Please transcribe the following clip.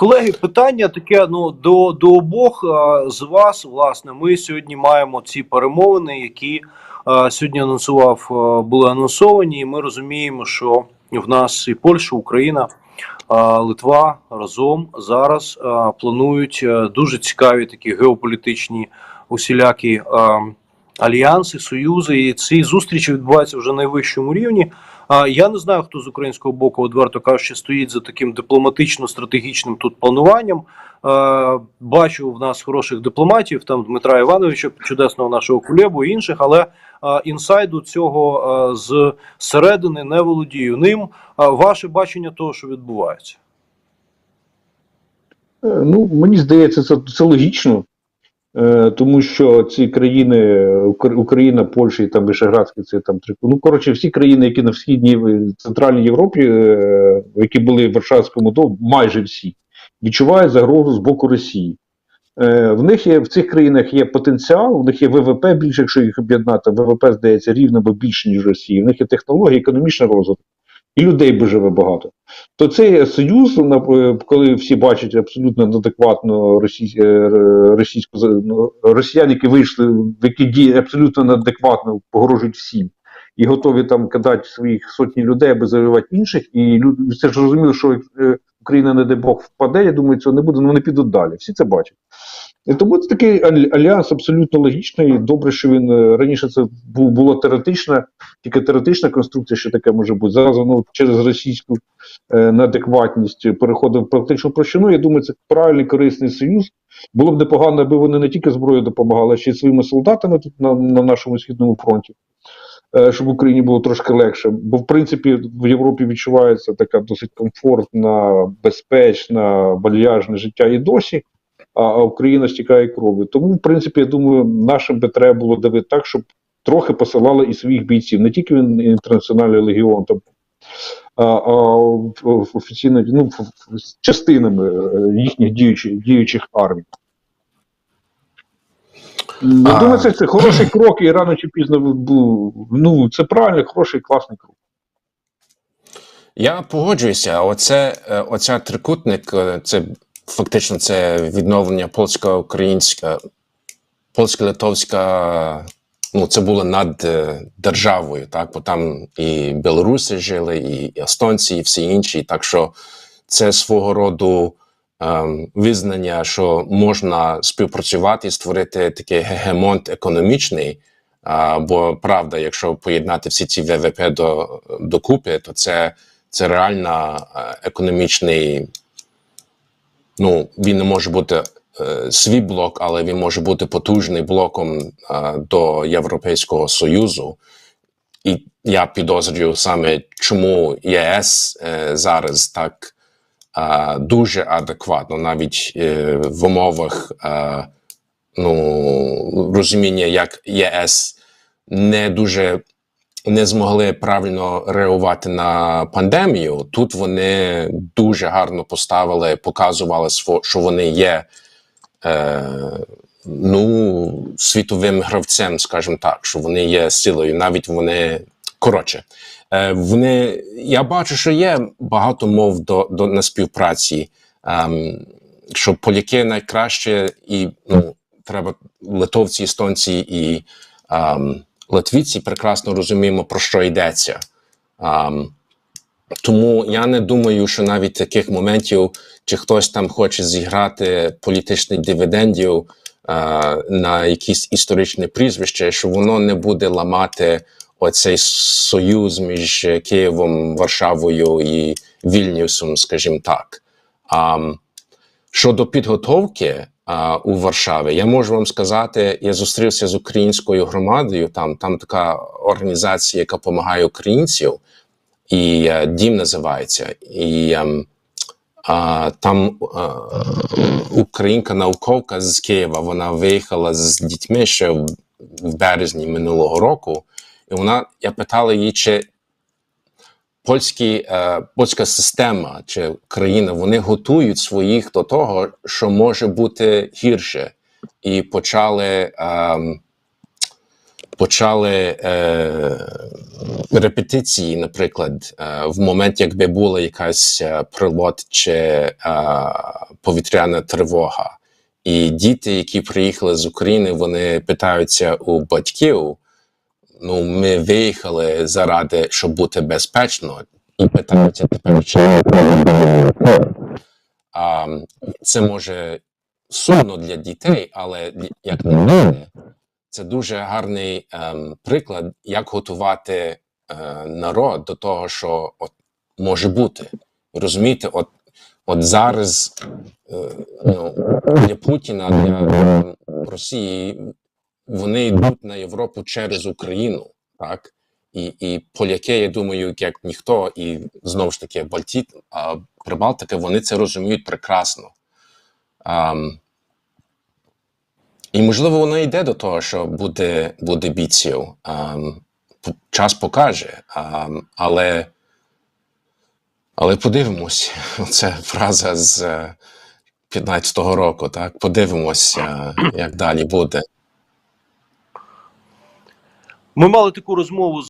колеги, питання таке ну до, до обох а, з вас. Власне, ми сьогодні маємо ці перемовини, які а, сьогодні анонсував, а, були анонсовані. І ми розуміємо, що в нас і Польща, Україна, а, Литва разом зараз а, планують а, дуже цікаві такі геополітичні усілякі а, альянси, союзи. І ці зустрічі відбуваються вже на найвищому рівні. Я не знаю, хто з українського боку, відверто кажучи, стоїть за таким дипломатично-стратегічним тут плануванням. Е, бачу в нас хороших дипломатів, там Дмитра Івановича, чудесного нашого кулебу і інших, але е, інсайду цього е, з середини не володію ним. Ваше бачення того, що відбувається? Ну, мені здається, це, це логічно, е, тому що ці країни, Україна, Польща і там Вишеградський, це там три. Ну, коротше, всі країни, які на східній Центральній Європі, е, які були в Варшавському договорі, майже всі, відчувають загрозу з боку Росії. Е, В них є в цих країнах є потенціал, в них є ВВП більше, якщо їх об'єднати, ВВП здається рівно або більше, ніж Росії. В них є технології, економічний розвиток, і людей би живе багато то цей союз, е, коли всі бачать абсолютно неадекватно російсь, е, російську ну, росіян, які вийшли, які діє абсолютно неадекватно погрожують всім, і готові там кидати своїх сотні людей, аби завоювати інших. І люди це ж зрозуміло, що е, Україна, не дай Бог, впаде. Я думаю, цього не буде, але вони підуть далі. Всі це бачать. І тому це такий аль- альянс абсолютно логічний. Добре, що він е, раніше це було теоретична, тільки теоретична конструкція, що таке може бути. Зараз воно через російську е, неадекватність переходив в практичну площину. Я думаю, це правильний корисний союз. Було б непогано, аби вони не тільки зброєю допомагали, а ще й своїми солдатами тут на, на нашому східному фронті, е, щоб Україні було трошки легше. Бо, в принципі, в Європі відчувається така досить комфортна, безпечна, вальяжне життя і досі. А Україна стікає кров'ю. Тому, в принципі, я думаю, нашим би треба було давити так, щоб трохи посилали і своїх бійців, не тільки він інтернаціональний легіон, там, а, а офіційно ну, частинами е, їхніх діючих, діючих армій. Я думаю, це, це хороший крок, і рано чи пізно був. Ну, це правильний, хороший, класний крок. Я погоджуюся. Оце, е, оця трикутник, е, це фактично це відновлення польсько-українська, польсько-литовська. Ну, це було над е, державою, так, бо там і білоруси жили, і естонці, і всі інші. Так що це свого роду ем, визнання, що можна співпрацювати і створити такий гегемонт економічний. А, бо правда, якщо поєднати всі ці ВВП до, докупи, то це, це реально е, економічний. Ну, він не може бути е, свій блок, але він може бути потужний блоком е, до Європейського Союзу. І я підозрюю саме, чому ЄС е, зараз так е, дуже адекватно, навіть е, в умовах е, ну, розуміння, як ЄС не дуже не змогли правильно реагувати на пандемію. Тут вони дуже гарно поставили, показували, що вони є е, ну, світовим гравцем, скажімо так, що вони є силою, навіть вони коротше. Е, вони, я бачу, що є багато мов до, до на співпраці. Ем, що поляки найкраще, і ну, треба литовці, естонці і ем, латвійці прекрасно розуміємо, про що йдеться. Ем, тому я не думаю, що навіть таких моментів, чи хтось там хоче зіграти політичних дивідендів е, на якісь історичне прізвище, що воно не буде ламати оцей союз між Києвом, Варшавою і Вільнюсом, скажімо так. Ам, Щодо підготовки а, у Варшаві, я можу вам сказати, я зустрівся з українською громадою. Там там така організація, яка допомагає українців, і е, дім називається. І ем, а, там а, українка науковка з Києва. Вона виїхала з дітьми ще в березні минулого року. І вона я питала її, чи польські, е, польська система чи країна вони готують своїх до того, що може бути гірше, і почали. ем, почали е, репетиції, наприклад, е, в момент, якби була якась е, прильот чи е, повітряна тривога. І діти, які приїхали з України, вони питаються у батьків. Ну, ми виїхали заради, щоб бути безпечно, і питаються тепер, чи а, це може сумно для дітей, але як на мене, це дуже гарний ем, приклад, як готувати е, народ до того, що от може бути. Розумієте, от, от зараз е, ну, для Путіна, для Росії, вони йдуть на Європу через Україну, так? І, і поляки, я думаю, як ніхто, і знову ж таки, Бальті, а, Прибалтики, вони це розуміють прекрасно. Ам, і можливо, воно йде до того, що буде, буде бійців. П- час покаже. Ам, але, але подивимось. Це фраза з е, 15-го року. Так? Подивимось, е, як далі буде. Ми мали таку розмову з